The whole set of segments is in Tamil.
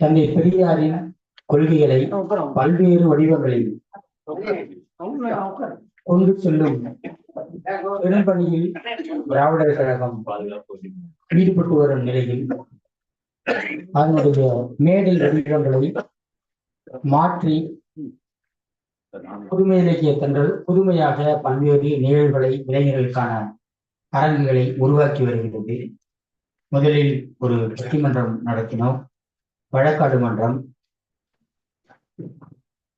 தந்தை பெரியாரின் கொள்கைகளை பல்வேறு வடிவங்களில் கொண்டு செல்லும் இடன்பணியில் திராவிடர் கழகம் ஈடுபட்டு வரும் நிலையில் அதனுடைய மேடை வடிவங்களை மாற்றி புதுமை இலக்கிய தங்கள் புதுமையாக பல்வேறு நிகழ்வுகளை இளைஞர்களுக்கான அரங்குகளை உருவாக்கி வருகிறது. முதலில் ஒரு பட்டிமன்றம் நடத்தினோம். வழக்காடு மன்றம்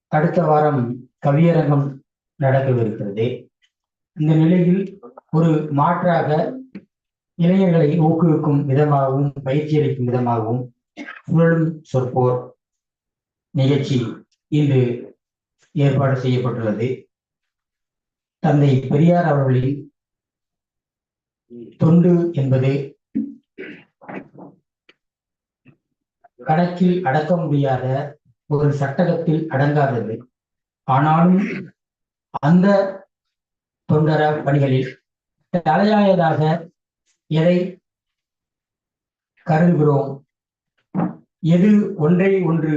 அடுத்த வாரம் கவியரங்கம் நடக்கவிருக்கிறது. இந்த நிலையில் ஒரு மாற்றாக இளைஞர்களை ஊக்குவிக்கும் விதமாகவும் பயிற்சி அளிக்கும் விதமாகவும் சுழலும் சொற்போர் நிகழ்ச்சி இன்று ஏற்பாடு செய்யப்பட்டுள்ளது. தந்தை பெரியார் அவர்களின் தொண்டு என்பது கணக்கில் அடக்க முடியாத ஒரு சட்டகத்தில் அடங்காதது. ஆனாலும் அந்த தொண்டர பணிகளில் தலையாயதாக எதை கருதுகிறோம்? எது ஒன்றை ஒன்று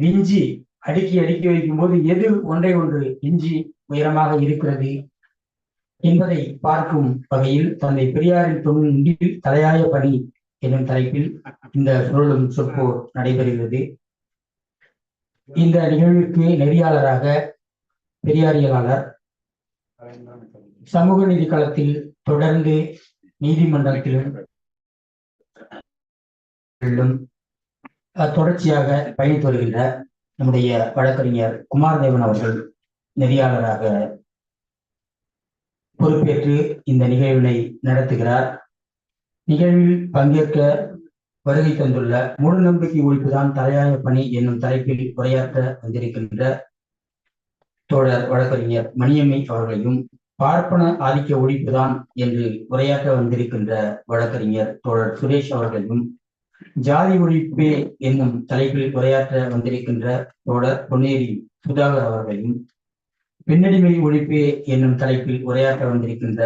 விஞ்சி அடுக்கி அடுக்கி வைக்கும் போது எது ஒன்றை ஒன்று இஞ்சி உயரமாக இருக்கிறது? என்பதை பார்க்கும் வகையில் தந்தை பெரியாரின் தொண்டில் தலையாய பணி என்னும் தலைப்பில் இந்த சுழலும் சொற்போர் நடைபெறுகிறது. இந்த நிகழ்வுக்கு நெறியாளராக பெரியாரியலாளர் சமூக நீதி களத்தில் தொடர்ந்து நீதிமன்றத்திலும் தொடர்ச்சியாக பயணித்து வருகின்ற நம்முடைய வழக்கறிஞர் குமாரதேவன் அவர்கள் நெறியாளராக பொறுப்பேற்று இந்த நிகழ்வினை நடத்துகிறார். நிகழ்வில் பங்கேற்க வருகை தந்துள்ள முழு நம்பிக்கை ஒழிப்புதான் தலையாய பணி என்னும் தலைப்பில் உரையாற்ற வந்திருக்கின்ற தோழர் வழக்கறிஞர் மணியம்மை அவர்களையும் பார்ப்பன ஆதிக்க ஒழிப்புதான் என்று உரையாற்ற வந்திருக்கின்ற வழக்கறிஞர் தோழர் சுரேஷ் அவர்களையும் ஜாதி ஒழிப்பே என்னும் தலைப்பில் உரையாற்ற வந்திருக்கின்ற தோழர் பொன்னேரி சுதாகர் அவர்களையும் பின்னடிமை ஒழிப்பே என்னும் தலைப்பில் உரையாற்ற வந்திருக்கின்ற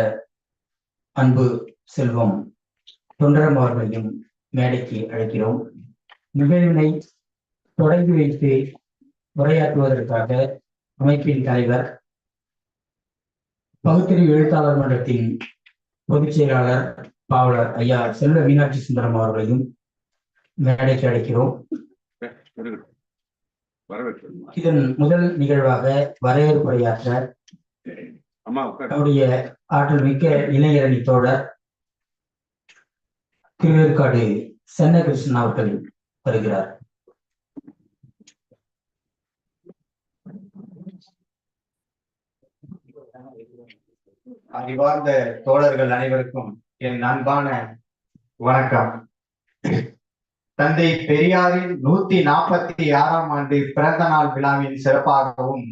அன்பு செல்வம். தொண்டரம் அவர்களையும் மேடைக்கு அழைக்கிறோம். நிகழ்வினை தொடங்கி வைத்து உரையாற்றுவதற்காக அமைப்பின் தலைவர் பகுத்தறிவு எழுத்தாளர் மன்றத்தின் பொதுச் செயலாளர் பாவலர் ஐயா செல்வ மீனாட்சி சுந்தரம் அவர்களையும் மேடைக்கு அழைக்கிறோம். இதன் முதல் நிகழ்வாக வரவேற்புரையாற்ற அம்மா உட்கார். நம்முடைய ஆற்றல் மிக்க இளைஞரணி தோழர் திருவேற்காடு சென்னகிருஷ்ணன் அவர்கள் வருகிறார். அறிவார்ந்த தோழர்கள் அனைவருக்கும் என் அன்பான வணக்கம். தந்தை பெரியாரின் நூத்தி நாற்பத்தி ஆறாம் ஆண்டு பிறந்த நாள் விழாவின் சிறப்பாகவும்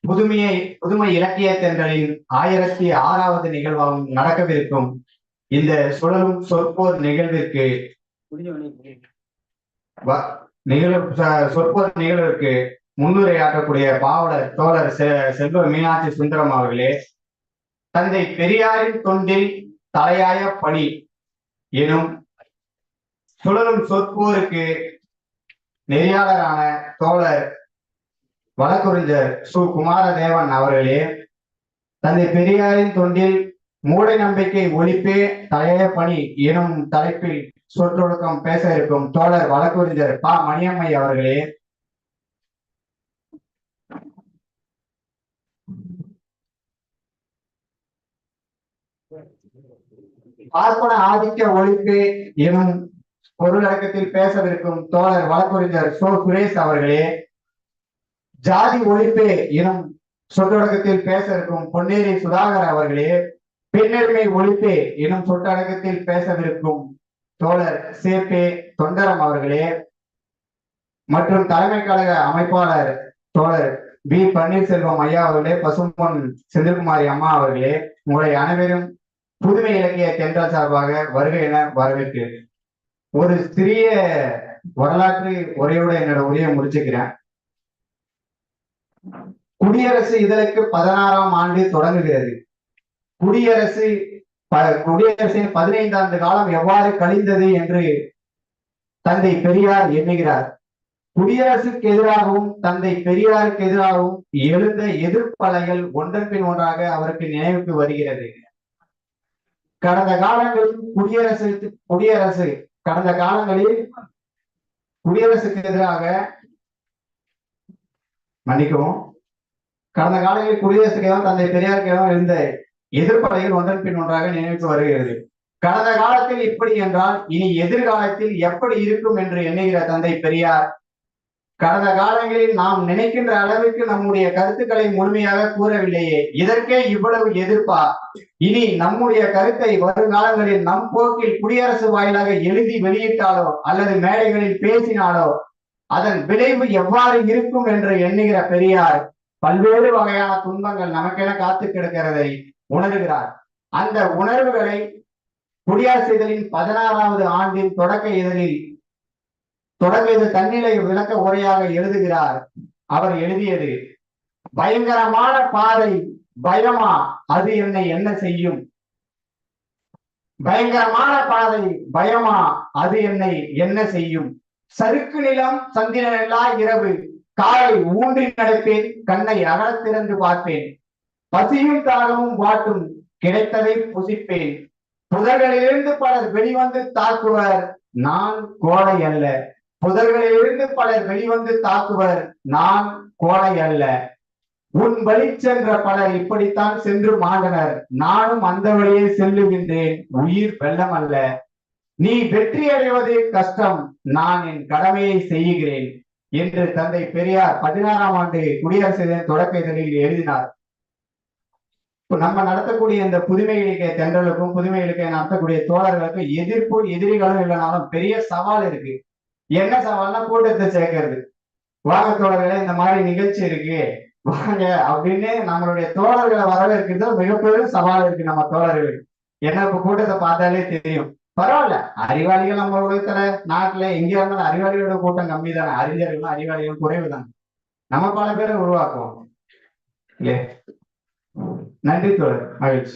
புதுமையை புதுமை இலக்கிய தென்றலின் ஆயிரத்தி ஆறாவது நிகழ்வாகவும் நடக்கவிருக்கும் இந்த சுழலும் சொற்போர் நிகழ்விற்கு வ- நிகழ்வு சொற்போர் நிகழ்விற்கு முன்னுரையாற்றக்கூடிய பாவலர் தோழர் செல்வ மீனாட்சி சுந்தரம் அவர்களே தந்தை பெரியாரின் தொண்டில் தலையாய பணி எனும் சுழலும் சொற்போருக்கு நெறியாளரான தோழர் வழக்குரைஞர் சு. குமாரதேவன் அவர்களே தந்தை பெரியாரின் தொண்டில் மூட நம்பிக்கை ஒழிப்பே தலைய பணி எனும் தலைப்பில் சொற்றொழுக்கம் பேச இருக்கும் தோழர் வழக்குரைஞர் ப. மணியம்மை அவர்களே. பார்ப்பன ஆதிக்க ஒழிப்பு எனும் பொருளடக்கத்தில் பேசவிருக்கும் தோழர் வழக்குரைஞர் சோ. சுரேஷ் அவர்களே. ஜாதி ஒழிப்பு எனும் சொற்றொடக்கத்தில் பேச இருக்கும் பொன்னேரி சுதாகர் அவர்களே. பெண்ணெருமை ஒழிப்பு எனும் சொட்டடக்கத்தில் பேசவிருக்கும் தோழர் சேப்பே தொண்டரம் அவர்களே மற்றும் தலைமை கழக அமைப்பாளர் தோழர் பி. பன்னீர்செல்வம் ஐயா அவர்களே பசும்பொன் செந்தில்குமாரி அம்மா அவர்களே உங்களை அனைவரும் புதுமை இலக்கிய தென்றல் சார்பாக வருகை என வரவேற்கிறேன் ஒரு சிறிய வரலாற்று உரையோட என்னோட உரையை முடிச்சுக்கிறேன். குடியரசு இதழுக்கு பதினாறாம் ஆண்டு தொடங்குகிறது. குடியரசு ப- குடியரசின் பதினைந்தாண்டு காலம் எவ்வாறு கழிந்தது என்று தந்தை பெரியார் எண்ணுகிறார். குடியரசுக்கு எதிராகவும் தந்தை பெரியாருக்கு எதிராகவும் எழுந்த எதிர்ப்பலைகள் ஒன்றன்பின் ஒன்றாக அவருக்கு நினைவுக்கு வருகிறது. கடந்த காலங்களில் குடியரசு குடியரசு கடந்த காலங்களில் குடியரசுக்கு எதிராக மன்னிக்கவும் கடந்த காலங்களில் குடியரசுக்கு எதிராக தந்தை பெரியாருக்கு எதிராக இருந்த எதிர்ப்பலைகள் ஒன்றன் பின் ஒன்றாக நினைவுக்கு வருகிறது. கடந்த காலத்தில் இப்படி என்றால் இனி எதிர்காலத்தில் எப்படி இருக்கும் என்று எண்ணுகிற தந்தை பெரியார். கடந்த காலங்களில் நாம் நினைக்கின்ற அளவுக்கு நம்முடைய கருத்துக்களை முழுமையாக கூறவில்லையே. இதற்கே இவ்வளவு எதிர்ப்பா? இனி நம்முடைய கருத்தை வருங்காலங்களில் நம் போக்கில் குடியரசு வாயிலாக எழுதி வெளியிட்டாலோ அல்லது மேடைகளில் பேசினாலோ அதன் விளைவு எவ்வாறு இருக்கும் என்று எண்ணுகிற பெரியார் பல்வேறு வகையான துன்பங்கள் நமக்கென காத்து கிடக்கிறதை உணர்கிறார். அந்த உணர்வுகளை குடியரசு இதழின் பதினாறாவது ஆண்டின் தொடக்க இதழில் தொடக்க இது தன்னிலை விளக்க உரையாக எழுதுகிறார். அவர் எழுதியது பயங்கரமான பாதை பயமா? அது என்னை என்ன செய்யும்? பயங்கரமான பாதை பயமா? அது என்னை என்ன செய்யும்? சறுக்கு நிலம் சந்திரனெல்லா இரவு. காலை ஊன்றி நடப்பேன் கண்ணை அகலத் திறந்து பார்ப்பேன். பசியும் தாகமும் வாட்டும் கிடைத்ததை புசிப்பேன். புதர்களிலிருந்து பலர் வெளிவந்து தாக்குவர் நான் கோடை அல்ல. புதர்களிலிருந்து பலர் வெளிவந்து தாக்குவர் நான் கோடை அல்ல. உன் வழி சென்ற பலர் இப்படித்தான் சென்று மாண்டனர். நானும் அந்த வழியே செல்லுகின்றேன். உயிர் வெள்ளம் அல்ல. நீ வெற்றி அடைவது கஷ்டம். நான் என் கடமையை செய்கிறேன். என்று தந்தை பெரியார் பதினாறாம் ஆண்டு குடியரசு தொடக்க இதழில் எழுதினார். இப்போ நம்ம நடத்தக்கூடிய இந்த புதுமை இலக்கிய தென்றலுக்கும் புதுமை இலக்கிய நடத்தக்கூடிய தோழர்களுக்கும் எதிர்ப்பு எதிரிகளும் இல்லைனாலும் பெரிய சவால் இருக்கு. என்ன சவால்னா கூட்டத்தை சேர்க்கறது. வாங்க தோழர்களே இந்த மாதிரி நிகழ்ச்சி இருக்கு. வாங்க அப்படின்னு நம்மளுடைய தோழர்களை வரவேற்கிறது மிகப்பெரிய சவால் இருக்கு நம்ம தோழர்களுக்கு. என்ன இப்ப கூட்டத்தை பார்த்தாலே தெரியும். பரவாயில்ல அறிவாளிகள் நம்ம உலகத்துல நாட்டுல எங்க இருந்தாலும் அறிவாளிகளோட கூட்டம் கம்மி தானே. அறிஞர்களும் அறிவாளிகளும் குறைவு தானே நம்ம பல பேரை உருவாக்குவோம். இல்லையா? Ninety-three miles.